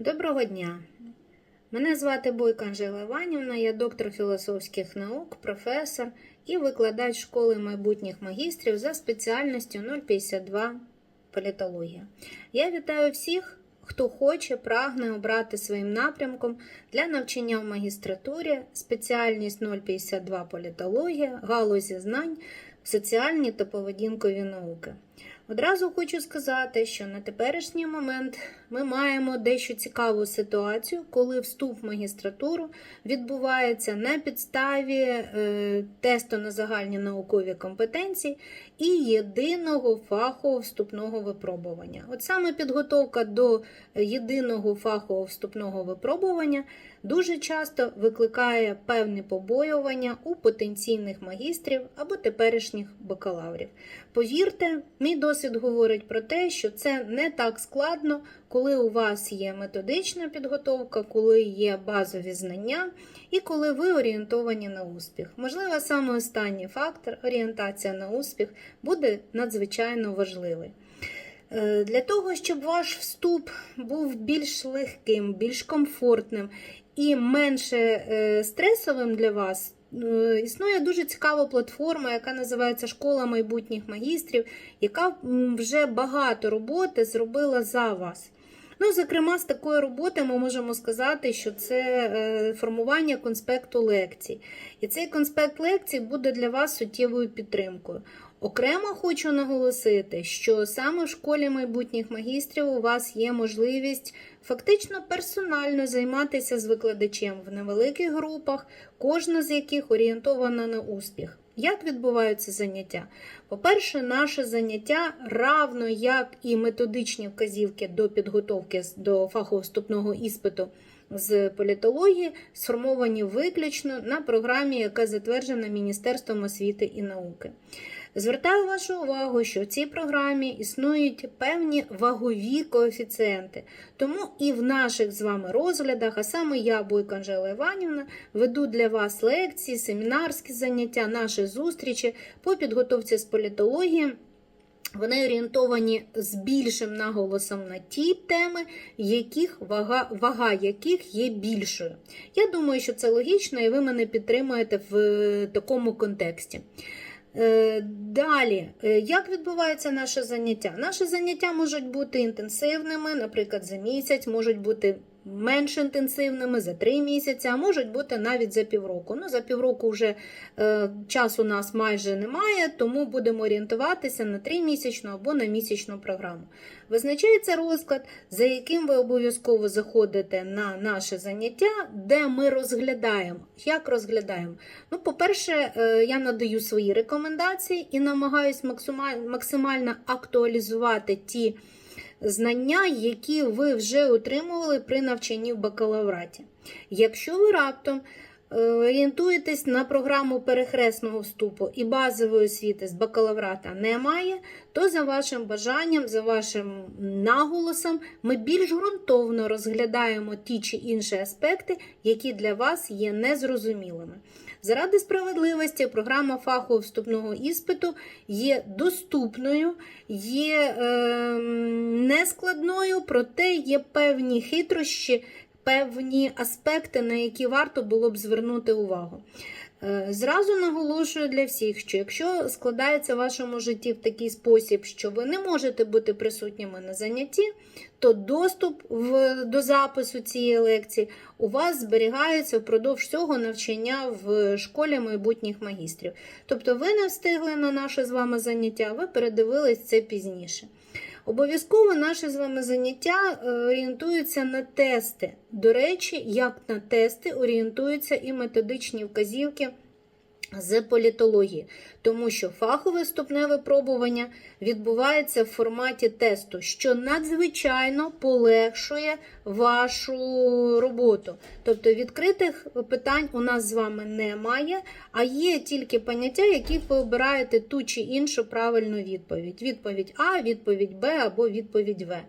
Доброго дня! Мене звати Бойко Анжела Іванівна, я доктор філософських наук, професор і викладач школи майбутніх магістрів за спеціальністю 052 політологія. Я вітаю всіх, хто хоче, прагне обрати своїм напрямком для навчання в магістратурі спеціальність 052 політологія, галузі знань, соціальні та поведінкові науки. Одразу хочу сказати, що на теперішній момент ми маємо дещо цікаву ситуацію, коли вступ в магістратуру відбувається на підставі е, тесту на загальні наукові компетенції і єдиного фахового вступного випробування. От саме підготовка до єдиного фахового вступного випробування дуже часто викликає певні побоювання у потенційних магістрів або теперішніх бакалаврів. Повірте, мій досвід говорить про те, що це не так складно, коли у вас є методична підготовка, коли є базові знання і коли ви орієнтовані на успіх. Можливо, саме останній фактор орієнтація на успіх буде надзвичайно важливий. Е, Для того, щоб ваш вступ був більш легким, більш комфортним і менше е, стресовим для вас, е, існує дуже цікава платформа, яка називається Школа майбутніх магістрів, яка вже багато роботи зробила за вас. Ну, зокрема, з такої роботи ми можемо сказати, що це е, формування конспекту лекцій. І цей конспект лекцій буде для вас суттєвою підтримкою. Окремо хочу наголосити, що саме в школі майбутніх магістрів у вас є можливість фактично персонально займатися з викладачем в невеликих групах, кожна з яких орієнтована на успіх. Як відбуваються заняття? По-перше, наше заняття, равно як і методичні вказівки до підготовки до фахового вступного іспиту з політології, сформовані виключно на програмі, яка затверджена Міністерством освіти і науки. Звертаю вашу увагу, що в цій програмі існують певні вагові коефіцієнти. Тому і в наших з вами розглядах, а саме я, Бойко Анжела Іванівна, веду для вас лекції, семінарські заняття, наші зустрічі по підготовці з політології. Вони орієнтовані з більшим наголосом на ті теми, яких вага, вага яких є більшою. Я думаю, що це логічно, і ви мене підтримуєте в е, такому контексті. Е, Далі, е, як відбувається наше заняття? Наші заняття можуть бути інтенсивними, наприклад, за місяць, можуть бути менш інтенсивними за три місяці, а можуть бути навіть за півроку. Ну, за півроку вже е, часу у нас майже немає, тому будемо орієнтуватися на тримісячну або на місячну програму. Визначається розклад, за яким ви обов'язково заходите на наше заняття, де ми розглядаємо. Як розглядаємо? Ну, по-перше, е, я надаю свої рекомендації і намагаюсь максималь- максимально актуалізувати ті знання, які ви вже отримували при навчанні в бакалавраті. Якщо ви раптом е, орієнтуєтесь на програму перехресного вступу і базової освіти з бакалаврата немає, то за вашим бажанням, за вашим наголосом, ми більш ґрунтовно розглядаємо ті чи інші аспекти, які для вас є незрозумілими. Заради справедливості програма фахового вступного іспиту є доступною, є е, нескладною, проте є певні хитрощі, певні аспекти, на які варто було б звернути увагу. Е, Зразу наголошую для всіх, що якщо складається в вашому житті в такий спосіб, що ви не можете бути присутніми на занятті, то доступ в, до запису цієї лекції у вас зберігається впродовж всього навчання в школі майбутніх магістрів. Тобто ви не встигли на наше з вами заняття, ви передивились це пізніше. Обов'язково наше з вами заняття орієнтується на тести. До речі, як на тести орієнтуються і методичні вказівки з політології, тому що фахове вступне випробування відбувається в форматі тесту, що надзвичайно полегшує вашу роботу. Тобто відкритих питань у нас з вами немає, а є тільки поняття, яких ви обираєте ту чи іншу правильну відповідь. Відповідь А, відповідь Б або відповідь В.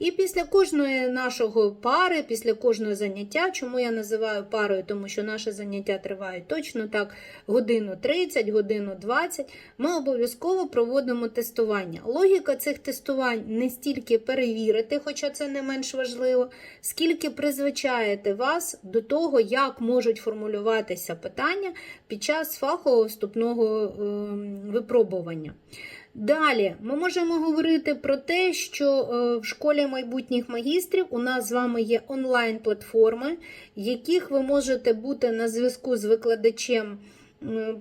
І після кожної нашого пари, після кожного заняття, чому я називаю парою, тому що наші заняття тривають точно так годину 30, годину 20, ми обов'язково проводимо тестування. Логіка цих тестувань не стільки перевірити, хоча це не менш важливо, скільки призвичаєте вас до того, як можуть формулюватися питання під час фахового вступного е, випробування. Далі ми можемо говорити про те, що е, в школі майбутніх магістрів у нас з вами є онлайн-платформи, яких ви можете бути на зв'язку з викладачем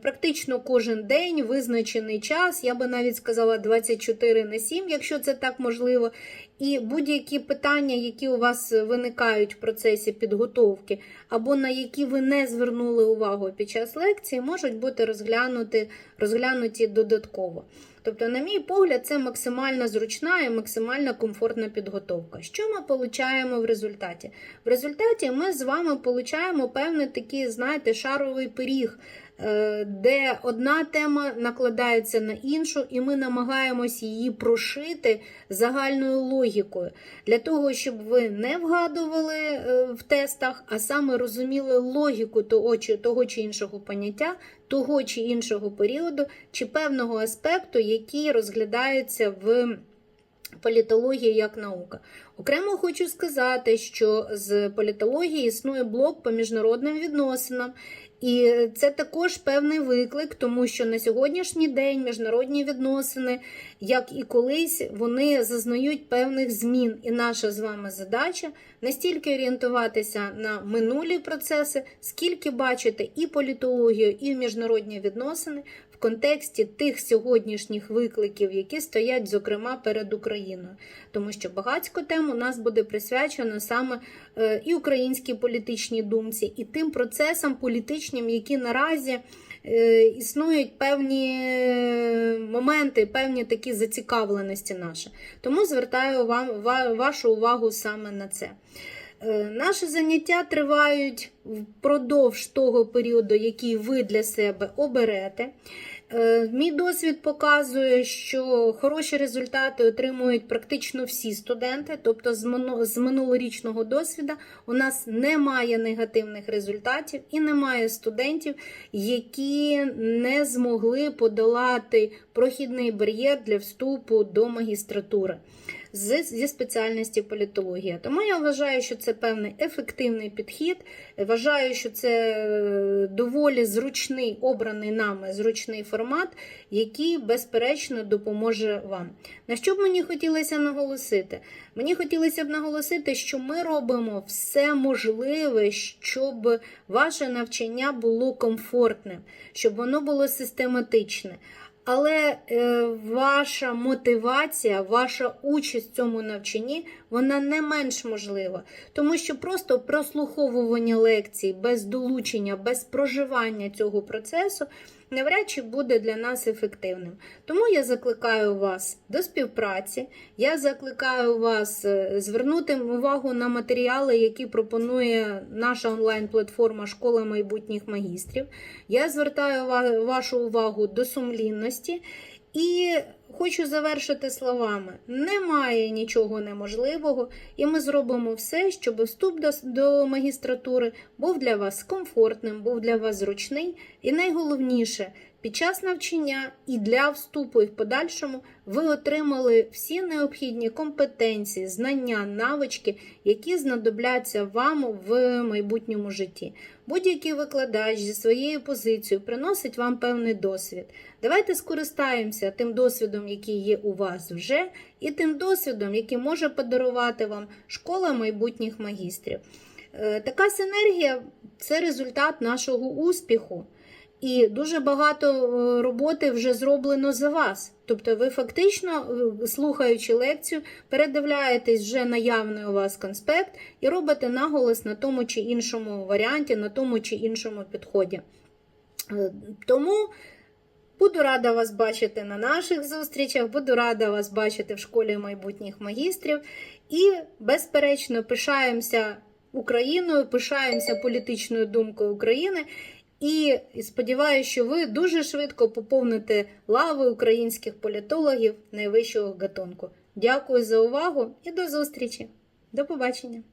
практично кожен день, визначений час. Я би навіть сказала 24 на 7, якщо це так можливо. І будь-які питання, які у вас виникають в процесі підготовки, або на які ви не звернули увагу під час лекції, можуть бути розглянуті, розглянуті додатково. Тобто, на мій погляд, це максимально зручна і максимально комфортна підготовка. Що ми получаємо в результаті? В результаті ми з вами получаємо певний такий, знаєте, шаровий пиріг, де одна тема накладається на іншу, і ми намагаємось її прошити загальною логікою, для того, щоб ви не вгадували е, в тестах, а саме розуміли логіку того чи, того чи іншого поняття, того чи іншого періоду, чи певного аспекту, який розглядається в політології як наука. Окремо хочу сказати, що з політології існує блок по міжнародним відносинам, і це також певний виклик, тому що на сьогоднішній день міжнародні відносини, як і колись, вони зазнають певних змін. І наша з вами задача не стільки орієнтуватися на минулі процеси, скільки бачити і політологію, і міжнародні відносини контексті тих сьогоднішніх викликів, які стоять, зокрема, перед Україною. Тому що багатько тем у нас буде присвячено саме е, і українській політичній думці, і тим процесам політичним, які наразі е, існують певні е, моменти, певні такі зацікавленості наші. Тому звертаю вам ва- вашу увагу саме на це. Е, Наші заняття тривають впродовж того періоду, який ви для себе оберете. Е, Мій досвід показує, що хороші результати отримують практично всі студенти, тобто з минулорічного досвіду у нас немає негативних результатів і немає студентів, які не змогли подолати прохідний бар'єр для вступу до магістратури зі спеціальності політологія. Тому я вважаю, що це певний ефективний підхід. Вважаю, що це е, доволі зручний, обраний нами зручний формат, який, безперечно, допоможе вам. На що б мені хотілося наголосити? Мені хотілося б наголосити, що ми робимо все можливе, щоб ваше навчання було комфортним, щоб воно було систематичне. Але е, ваша мотивація, ваша участь в цьому навчанні, вона не менш можлива, тому що просто прослуховування лекцій без долучення, без проживання цього процесу навряд чи буде для нас ефективним. Тому я закликаю вас до співпраці. Я закликаю вас е, звернути увагу на матеріали, які пропонує наша онлайн-платформа Школа майбутніх магістрів. Я звертаю вашу увагу до сумлінності. І хочу завершити словами: немає нічого неможливого, і ми зробимо все, щоб вступ до, до магістратури був для вас комфортним, був для вас зручний, і найголовніше, під час навчання і для вступу, і в подальшому ви отримали всі необхідні компетенції, знання, навички, які знадобляться вам в майбутньому житті. Будь-який викладач зі своєю позицією приносить вам певний досвід. Давайте скористаємося тим досвідом, який є у вас вже, і тим досвідом, який може подарувати вам школа майбутніх магістрів. Е, Така синергія це результат нашого успіху. І дуже багато е, роботи вже зроблено за вас. Тобто, ви фактично, е, слухаючи лекцію, передивляєтесь вже наявний у вас конспект і робите наголос на тому чи іншому варіанті, на тому чи іншому підході. Е, Тому буду рада вас бачити на наших зустрічах, буду рада вас бачити в школі майбутніх магістрів. І, безперечно, пишаємося Україною, пишаємося політичною думкою України. І сподіваюся, що ви дуже швидко поповните лави українських політологів найвищого гатунку. Дякую за увагу і до зустрічі. До побачення!